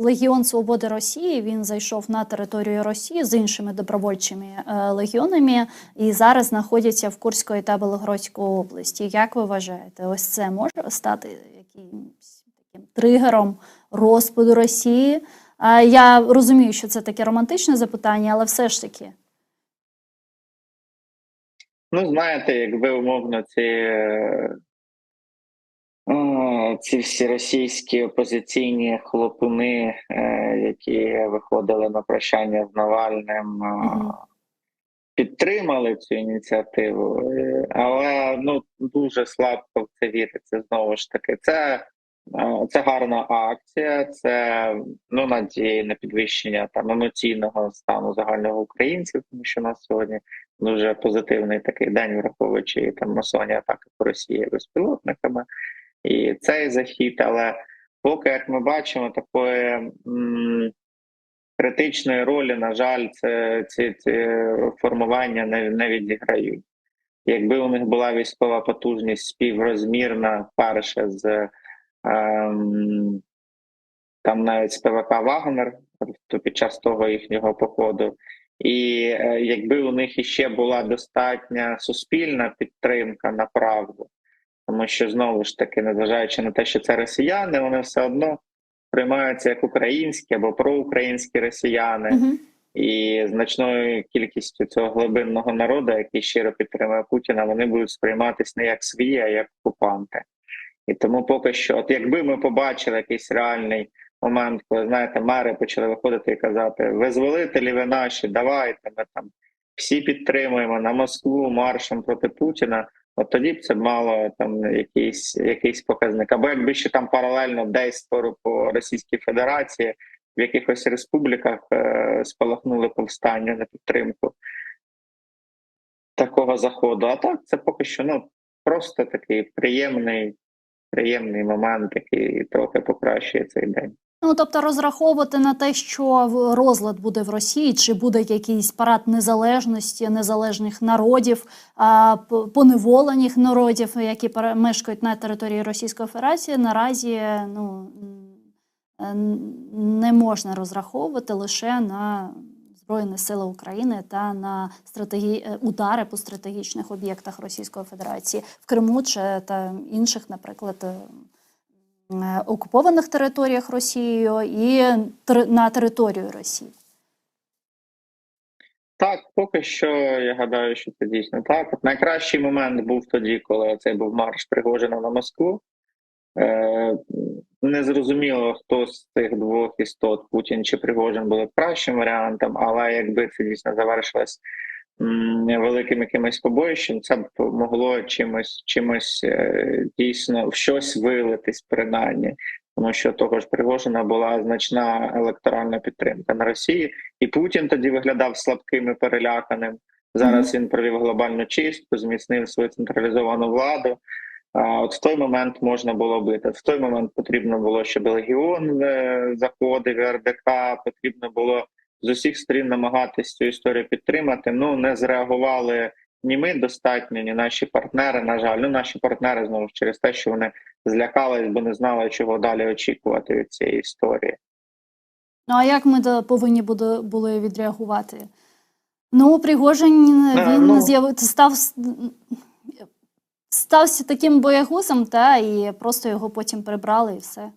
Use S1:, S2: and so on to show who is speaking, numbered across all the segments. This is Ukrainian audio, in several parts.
S1: Легіон Свободи Росії він зайшов на територію Росії з іншими добровольчими е, легіонами і зараз знаходяться в Курської та Белогородської області. Як ви вважаєте, ось це може стати якимось таким тригером розпаду Росії? Я розумію, що це таке романтичне запитання, але все ж таки.
S2: Ну, знаєте, якби умовно ці, ці всі російські опозиційні хлопуни, е, які виходили на прощання з Навальним, е, підтримали цю ініціативу, е, але ну дуже слабко в це віриться знову ж таки. Це, це гарна акція, це ну надії на підвищення там емоційного стану загального українців, тому що у нас сьогодні дуже позитивний такий день, враховуючи там масовані атаки по Росії безпілотниками і цей захід. Але поки як ми бачимо, такої м, критичної ролі, на жаль, це ці, ці формування не, не відіграють. Якби у них була військова потужність співрозмірна перше з ем, там навіть з ПВК Вагнер, то під час того їхнього походу, і е, якби у них іще була достатня суспільна підтримка на правду, тому що знову ж таки, незважаючи на те, що це росіяни, вони все одно приймаються як українські або проукраїнські росіяни,
S1: Мгм.
S2: і значною кількістю цього глибинного народу, який щиро підтримує Путіна, вони будуть сприйматися не як свої, а як окупанти. І тому поки що, от якби ми побачили якийсь реальний момент, коли знаєте, мери почали виходити і казати: визволителі ви наші, давайте ми там всі підтримуємо на Москву маршем проти Путіна. От тоді б це мало там якийсь якийсь показник. Або якби ще там паралельно десь по, Російській Федерації в якихось республіках е, спалахнули повстання на підтримку такого заходу. А так це поки що ну просто такий приємний, приємний момент, який трохи покращує цей день.
S1: Ну, тобто розраховувати на те, що розлад буде в Росії, чи буде якийсь парад незалежності, незалежних народів, поневолених народів, які мешкають на території Російської Федерації, наразі ну, е, не можна розраховувати лише на Збройні Сили України та на стратегі... е, удари по стратегічних об'єктах Російської Федерації в Криму чи та інших, наприклад. Е, окупованих територіях Росією і на територію Росії.
S2: Так, поки що я гадаю, що це дійсно так. От найкращий момент був тоді, коли цей був марш Пригожина на Москву. Е, незрозуміло, хто з цих двох істот, Путін чи Пригожин, були кращим варіантом, але якби це дійсно завершилось великим якимось побоїщем, це б могло чимось, чимось е, дійсно в щось вилитись, принаймні. Тому що того ж Пригожина була значна електоральна підтримка на Росії, і Путін тоді виглядав слабким і переляканим. Зараз він провів глобальну чистку, зміцнив свою централізовану владу. А от в той момент можна було бити. В той момент потрібно було, щоб легіон е, заходив, РДК потрібно було з усіх сторін намагатись цю історію підтримати. Ну не зреагували ні ми достатньо, ні наші партнери. На жаль, ну наші партнери знову ж через те, що вони злякались, бо не знали, чого далі очікувати від цієї історії.
S1: Ну а як ми повинні були відреагувати? Ну, Пригожин
S2: Е,
S1: він
S2: ну.
S1: з'яв... став стався таким боягузом, та і просто його потім прибрали і все.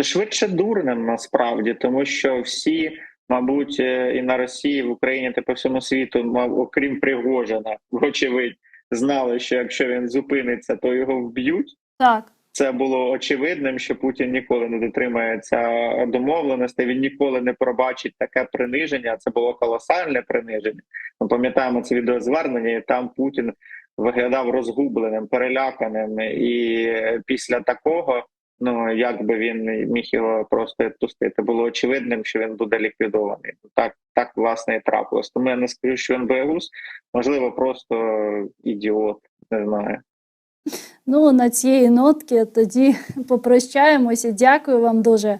S2: Швидше дурним насправді, тому що всі, мабуть, е, і на Росії, і в Україні та по всьому світу, мав, окрім Пригожина, вочевидь, знали, що якщо він зупиниться, то його вб'ють.
S1: Так.
S2: Це було очевидним, що Путін ніколи не дотримається домовленостей. Він ніколи не пробачить таке приниження. Це було колосальне приниження. Ми пам'ятаємо це відеозвернення, і там Путін виглядав розгубленим, переляканим. І після такого, ну як би він міг його просто відпустити, було очевидним, що він буде ліквідований. Так, так власне і трапилось. Тому я не скажу, що він боягуз, можливо, просто ідіот, не знаю.
S1: Ну, на цієї нотки тоді попрощаємося. Дякую вам дуже.